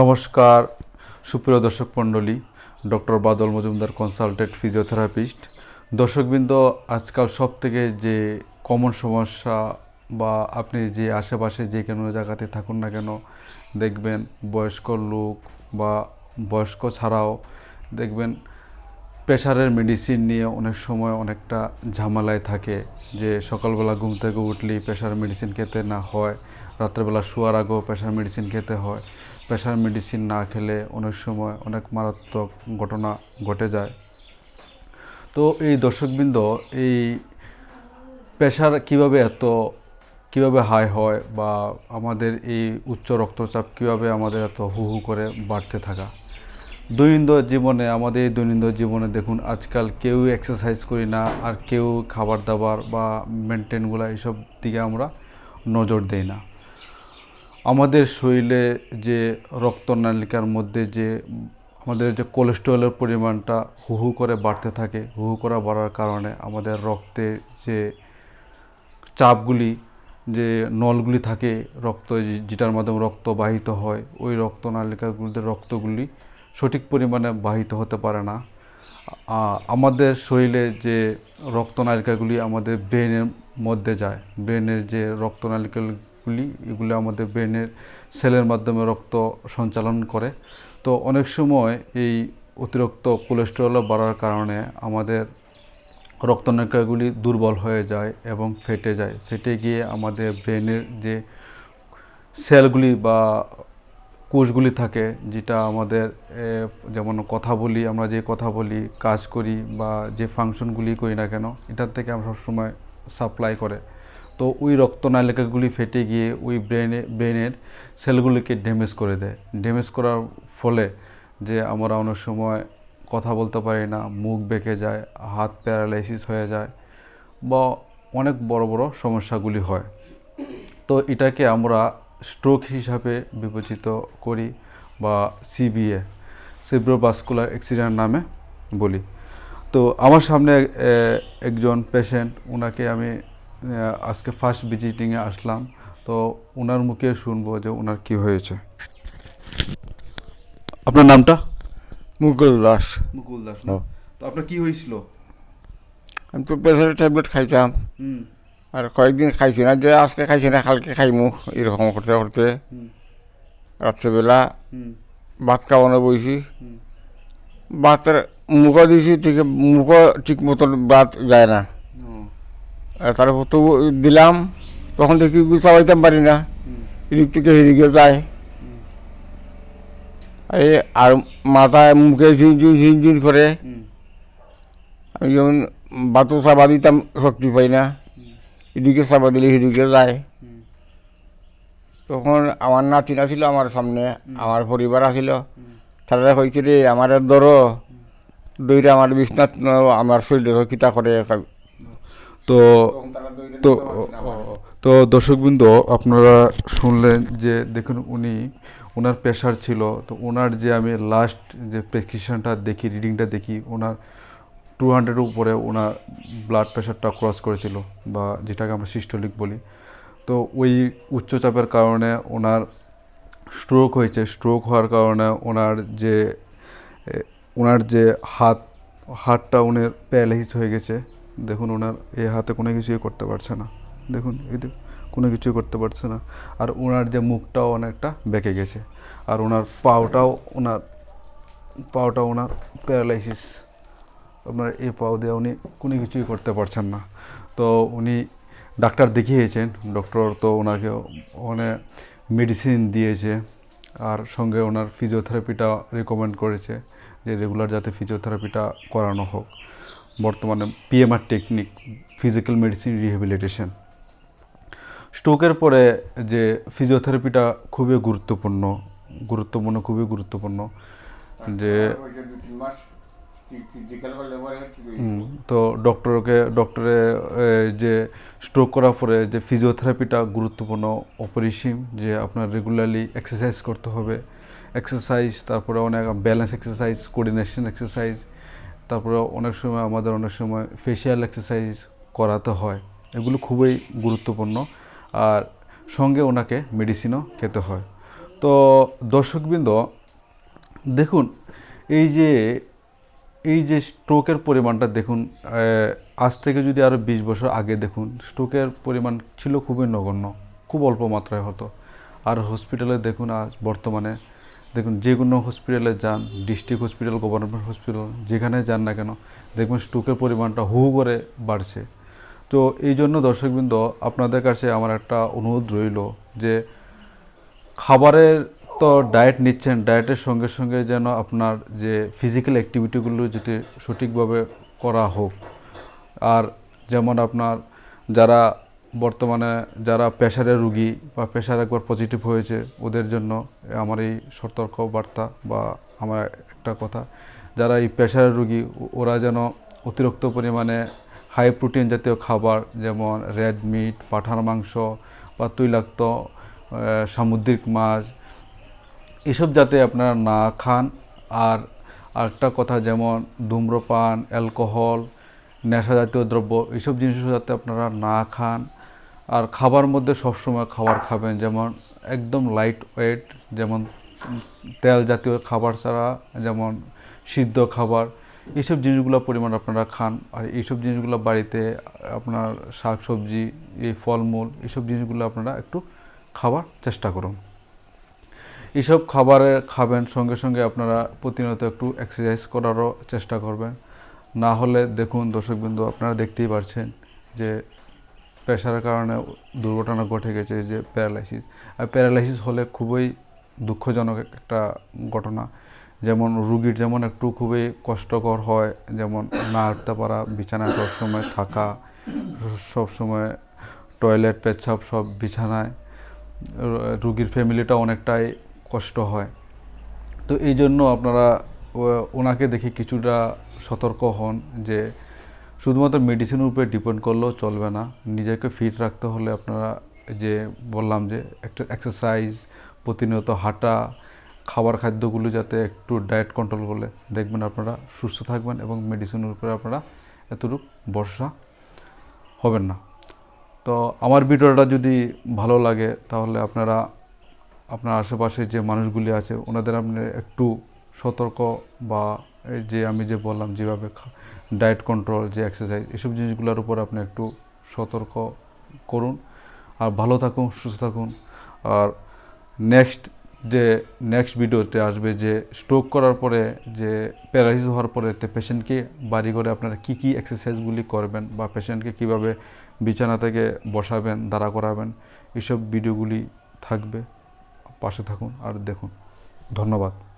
নমস্কার, সুপ্রিয় দর্শক মণ্ডলী, doctor Badal Majumdar consultant physiotherapist দর্শকবৃন্দ, আজকাল সব থেকে যে কমন সমস্যা বা আপনি যে আশেপাশে যে কোনো জায়গাতে থাকুন না কেন, দেখবেন বয়স্ক লোক বা বয়স্ক ছাড়াও দেখবেন প্রেশারের মেডিসিন নিয়ে অনেক সময় অনেকটা ঝামেলায় থাকে। যে সকালবেলা ঘুম থেকে উঠলেই প্রেশার মেডিসিন খেতে না হয়, রাত্রেবেলা শোয়ার আগেও প্রেশার মেডিসিন খেতে হয়। প্রেশার মেডিসিন না খেলে অনেক সময় অনেক মারাত্মক ঘটনা ঘটে যায়। তো এই দর্শকবৃন্দ, এই প্রেশার কীভাবে এত, কীভাবে হাই হয় বা আমাদের এই উচ্চ রক্তচাপ কীভাবে আমাদের এত হু হু করে বাড়তে থাকা? দৈনন্দিন জীবনে, আমাদের এই দৈনন্দিন জীবনে দেখুন, আজকাল কেউ এক্সারসাইজ করি না আর কেউ খাবার দাবার বা মেনটেনগুলো এইসব দিকে আমরা নজর দেই না। আমাদের শরীরে যে রক্তনালিকার মধ্যে যে, আমাদের যে কোলেস্টেরলের পরিমাণটা হু হু করে বাড়তে থাকে, হু হু করে বাড়ার কারণে আমাদের রক্তে যে চাপগুলি, যে নলগুলি থাকে, রক্ত যেটার মাধ্যমে রক্ত বাহিত হয়, ওই রক্তনালিকাগুলিতে রক্তগুলি সঠিক পরিমাণে বাহিত হতে পারে না। আমাদের শরীরে যে রক্তনালিকাগুলি আমাদের ব্রেনের মধ্যে যায় ব্রেনের যে রক্তনালিকাগুলি এগুলি আমাদের ব্রেনের সেলের মাধ্যমে রক্ত সঞ্চালন করে। তো অনেক সময় এই অতিরিক্ত কোলেস্টেরল বাড়ার কারণে আমাদের রক্তনালিকাগুলি দুর্বল হয়ে যায় এবং ফেটে যায়। ফেটে গিয়ে আমাদের ব্রেনের যে সেলগুলি বা কোষগুলি থাকে, যেটা আমাদের যেমন কথা বলি, আমরা যে কথা বলি, কাজ করি বা যে ফাংশনগুলি করি না কেন, এটার থেকে আমরা সবসময় সাপ্লাই করে। তো ওই রক্তনালিকাগুলি ফেটে গিয়ে ওই ব্রেনে, ব্রেনের সেলগুলিকে ড্যামেজ করে দেয়। ড্যামেজ করার ফলে যে আমরা অনেক সময় কথা বলতে পারি না, মুখ বেঁকে যায়, হাত প্যারালাইসিস হয়ে যায় বা অনেক বড় বড় সমস্যাগুলি হয়। তো এটাকে আমরা স্ট্রোক হিসাবে বিবেচিত করি বা সিবিএ সিব্রোভাস্কুলার অ্যাক্সিডেন্ট নামে বলি। তো আমার সামনে একজন পেশেন্ট ওনাকে আমি আজকে ফার্স্ট ভিজিটিংয়ে আসলাম। তো ওনার মুখে শুনব যে ওনার কি হয়েছে। আপনার নামটা? মুকুল দাস। মুকুল দাস না? তো আপনার কি হয়েছিল? আমি তো প্রেসারের ট্যাবলেট খাইতাম। আর কয়েকদিন খাইছি না যে আজকে খাইছি না কালকে খাইমু এরকম করতে করতে। রাত্রেবেলা ভাত খাওয়ানো বইছি। ভাতের মুখও দিছি ঠিক মুখও ঠিক মতন ভাত যায় না। তারপর তবু দিলাম তখন দেখি চাবাইতাম পারি না। এদিক থেকে সেদিকে যায়। এই আর মাথায় মুখে ঝিনঝিন ঝিনঝিন করে। আমি যেমন বাতো চাবা দিতাম শক্তি পাই না। এদিকে চাবা দিলে সেদিকে যায়। তখন আমার নাতি ছিল আমার সামনে আমার পরিবার আছিল। তারা কইছে রে আমার ধর। দইরা আমার ন- আমার শরীরে কিতা করে তো তো তো দর্শকবৃন্দ, আপনারা শুনলেন যে দেখুন উনি ওনার প্রেশার ছিল, তো ওনার যে আমি লাস্ট যে প্রেসক্রিপশনটা দেখি রিডিংটা দেখি ওনার টু হান্ড্রেডের উপরে ওনার ব্লাড প্রেশারটা ক্রস করেছিল, বা যেটাকে আমরা সিস্টোলিক বলি। তো ওই উচ্চচাপের কারণে ওনার স্ট্রোক হয়েছে। স্ট্রোক হওয়ার কারণে ওনার যে ওনার যে হাত, হাতটা ওনার প্যারালাইজ হয়ে গেছে। দেখুন ওনার এ হাতে কোনো কিছুই করতে পারছে না। দেখুন যে কোনো কিছুই করতে পারছে না। আর ওনার যে মুখটাও অনেকটা বেঁকে গেছে। আর ওনার পাওটাও, ওনার পাওটা ওনার প্যারালাইসিস। আপনার এই পাও দিয়ে উনি কোনো কিছুই করতে পারছেন না। তো উনি ডাক্তার দেখিয়েছেন, ডক্টর তো ওনাকে ওখানে মেডিসিন দিয়েছে। আর সঙ্গে ওনার ফিজিওথেরাপিটা রেকমেন্ড করেছে। যে রেগুলার যাতে ফিজিওথেরাপিটা করানো হোক। বর্তমানে PMR technique physical medicine rehabilitation স্ট্রোকের পরে যে ফিজিওথেরাপিটা খুবই গুরুত্বপূর্ণ গুরুত্বপূর্ণ, খুবই গুরুত্বপূর্ণ, যে তো ডক্টরকে ডক্টরে যে স্ট্রোক করার পরে যে ফিজিওথেরাপিটা গুরুত্বপূর্ণ, অপরিসীম, যে আপনার রেগুলারলি এক্সারসাইজ করতে হবে এক্সারসাইজ তারপরে অনেক ব্যালেন্স এক্সারসাইজ কোঅর্ডিনেশন এক্সারসাইজ তারপরে অনেক সময় আমাদের অনেক সময় ফেশিয়াল এক্সারসাইজ করাতে হয়। এগুলো খুবই গুরুত্বপূর্ণ। আর সঙ্গে ওনাকে মেডিসিনও খেতে হয়। তো দর্শকবৃন্দ, দেখুন, এই যে এই যে স্ট্রোকের পরিমাণটা দেখুন আজ থেকে যদি আরও বিশ বছর আগে দেখুন স্ট্রোকের পরিমাণ ছিল খুবই নগণ্য, খুব অল্প মাত্রায় হতো। আর হসপিটালে দেখুন আজ বর্তমানে দেখুন, যে কোনো হসপিটালে যান ডিস্ট্রিক্ট হসপিটাল গভর্নমেন্ট হসপিটাল যেখানে যান না কেন, দেখবেন স্ট্রোকের পরিমাণটা হু হু করে বাড়ছে। তো এই জন্য দর্শকবৃন্দ, আপনাদের কাছে আমার একটা অনুরোধ রইল যে খাবারের তো ডায়েট নিচ্ছেন ডায়েটের সঙ্গে সঙ্গে যেন আপনার যে ফিজিক্যাল অ্যাক্টিভিটিগুলো যদি সঠিকভাবে করা হোক। আর যেমন আপনার যারা বর্তমানে যারা প্রেশারের রুগী বা প্রেশার একবার পজিটিভ হয়েছে, ওদের জন্য আমার এই সতর্ক বার্তা বা আমার একটা কথা, যারা এই প্রেশারের রুগী ওরা যেন অতিরিক্ত পরিমাণে হাই প্রোটিন জাতীয় খাবার যেমন রেড মিট পাঠার মাংস বা তৈলাক্ত সামুদ্রিক মাছ, এসব যাতে আপনারা না খান। আর আরেকটা কথা যেমন ধূম্রপান অ্যালকোহল নেশা জাতীয় দ্রব্য এইসব জিনিস যাতে আপনারা না খান। আর খাবার মধ্যে সবসময় খাবার খাবেন, যেমন একদম লাইট ওয়েট যেমন তেল জাতীয় খাবার ছাড়া, যেমন সিদ্ধ খাবার, এইসব জিনিসগুলো পরিমাণ আপনারা খান। আর এইসব জিনিসগুলো বাড়িতে, আপনার শাক সবজি এই ফলমূল, এইসব জিনিসগুলো আপনারা একটু খাবার চেষ্টা করুন। এইসব খাবারে খাবেন, সঙ্গে সঙ্গে আপনারা প্রতিনিয়ত একটু এক্সারসাইজ করারও চেষ্টা করবেন। না হলে দেখুন, দর্শকবৃন্দ, আপনারা দেখতেই পারছেন যে প্রেশারের কারণে দুর্ঘটনা ঘটে গেছে যে প্যারালাইসিস। আর প্যারালাইসিস হলে খুবই দুঃখজনক একটা ঘটনা। যেমন রুগীর যেমন একটু খুবই কষ্টকর হয়, যেমন না হাঁটতে পারা, বিছানায় সবসময় থাকা, সবসময় টয়লেট, পেচ্ছাপ সব বিছানায় রুগীর ফ্যামিলিটা অনেকটাই কষ্ট হয়। তো এই জন্য আপনারা ওনাকে দেখে কিছুটা সতর্ক হন যে শুধুমাত্র মেডিসিনের উপরে ডিপেন্ড করলেও চলবে না। নিজেকে ফিট রাখতে হলে আপনারা যে বললাম যে একটা এক্সারসাইজ প্রতিনিয়ত হাঁটা, খাবার খাদ্যগুলো যাতে একটু ডায়েট কন্ট্রোল করলে দেখবেন আপনারা সুস্থ থাকবেন এবং মেডিসিনের উপরে আপনারা এতটুকু ভরসা হবেন না। তো আমার ভিডিওটা যদি ভালো লাগে তাহলে আপনারা, আপনার আশেপাশে যে মানুষগুলি আছে, ওনাদের আপনি একটু সতর্ক বা যে আমি যে বললাম যেভাবে ডায়েট কন্ট্রোল যে এক্সারসাইজ এসব জিনিসগুলোর উপর আপনি একটু সতর্ক করুন। আর ভালো থাকুন, সুস্থ থাকুন। আর নেক্সট যে নেক্সট ভিডিওতে আসবে যে স্ট্রোক করার পরে, যে প্যারালাইসিস হওয়ার পরে পেশেন্টকে বাড়ি করে আপনারা কী কী এক্সারসাইজগুলি করবেন বা পেশেন্টকে কীভাবে বিছানা থেকে বসাবেন, দাঁড়া করাবেন, এসব ভিডিওগুলি থাকবে। পাশে থাকুন আর দেখুন। ধন্যবাদ।